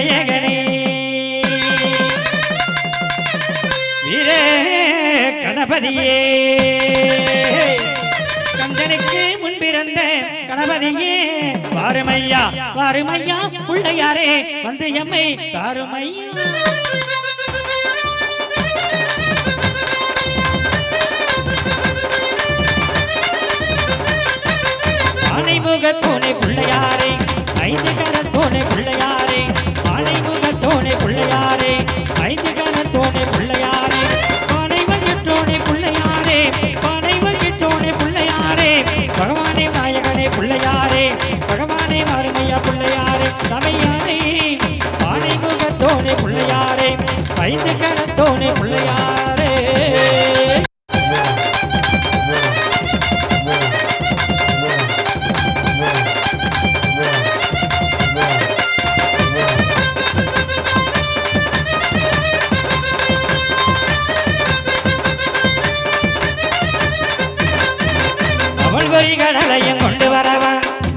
நாயகனே. வீர கணபதியே. கந்தனுக்கு முன்பிறந்த கணபதியே. வாருமையா வாருமையா பிள்ளையாரே வந்து எம்மை தாருமையா. ஆனைமுகத்தோனே கடலையும் கொண்டு வரவா?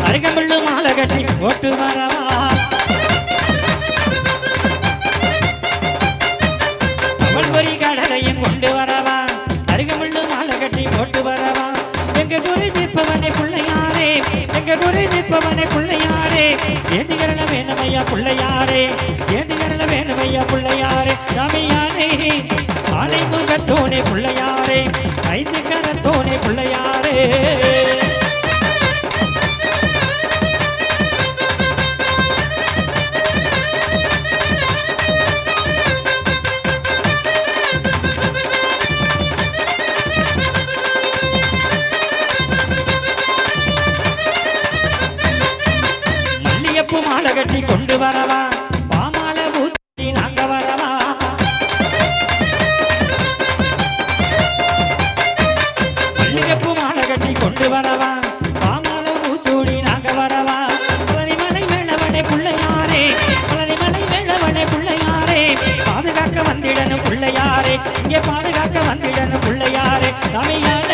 அருகம்புள்ளு மாலை கட்டி போட்டு வரவா? அவள் வரி கடலையும் கொண்டு வரவா? அருகமுள்ளு மாலை கட்டி போட்டு வரவா? எங்க குரு தீர்ப்பவனை பிள்ளையாரே எங்க குரு தீர்ப்பவனை பிள்ளையாரே. ஏந்தி கரல வேணுமையா பிள்ளையாரே ஏந்தி கரல வேணுமையா பிள்ளையாரே. சாமியானே ஆனை முகத்தோனே பிள்ளையாரே ஐந்து கரத்தோனே பிள்ளையாரே. கட்டி கொண்டு வரவா? பாமாலை ஊத்தி நாங்க வரவா? மல்லிகைப்பூ மாலை கட்டி கொண்டு வரவா? பாமாலை பூச்சூடி நாங்க வரவா? பழனிமலை வேளவனே பிள்ளையாரே பழனிமலை வேளவனே பிள்ளையாரே பாதுகாக்க வந்திடணும் பிள்ளையாரே இங்கே பாதுகாக்க வந்திடணும் பிள்ளையாரே தமிழ்நாடு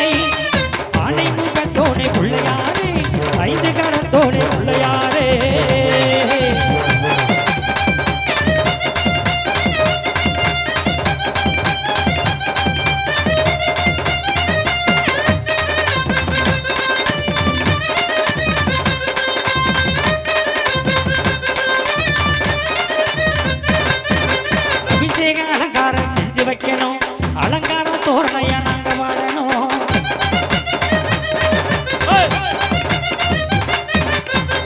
அலங்கார தோரணைய நாங்க வாழணும்.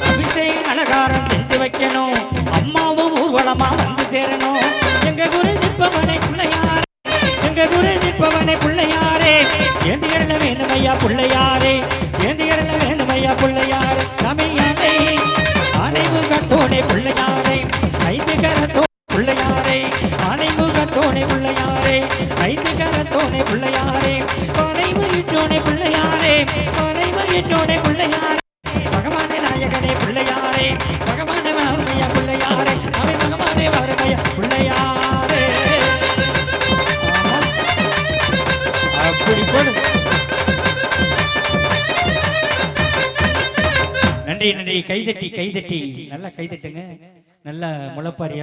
அபிஷேக அலங்காரம் செஞ்சு வைக்கணும். அம்மாவும் ஊர்வலமா வந்து சேரணும். எங்க குரு திப்பவனை பிள்ளையாரே. எங்க குரு திப்பவனை பிள்ளையாரே. ஏந்திகரல வேணுமையா பிள்ளையாரே. அனைமுகத்தோனே பிள்ளையாரே ஐந்து கரத்தோனே பிள்ளையாரே பானை மகிட்டோனே பிள்ளையாரே பானை மகிட்டோனே பிள்ளையாரே. பகவானே நாயகனே பிள்ளையாரே பகவானே வாருமையா பிள்ளையாரே அவை பகவானே வாருமையா பிள்ளையாரே. ஆமா. அப்படி போடு. நன்றி நன்றி. கைதட்டி கைதட்டி. நல்லா கைதட்டுங்க. நல்லா முளைப்பாரி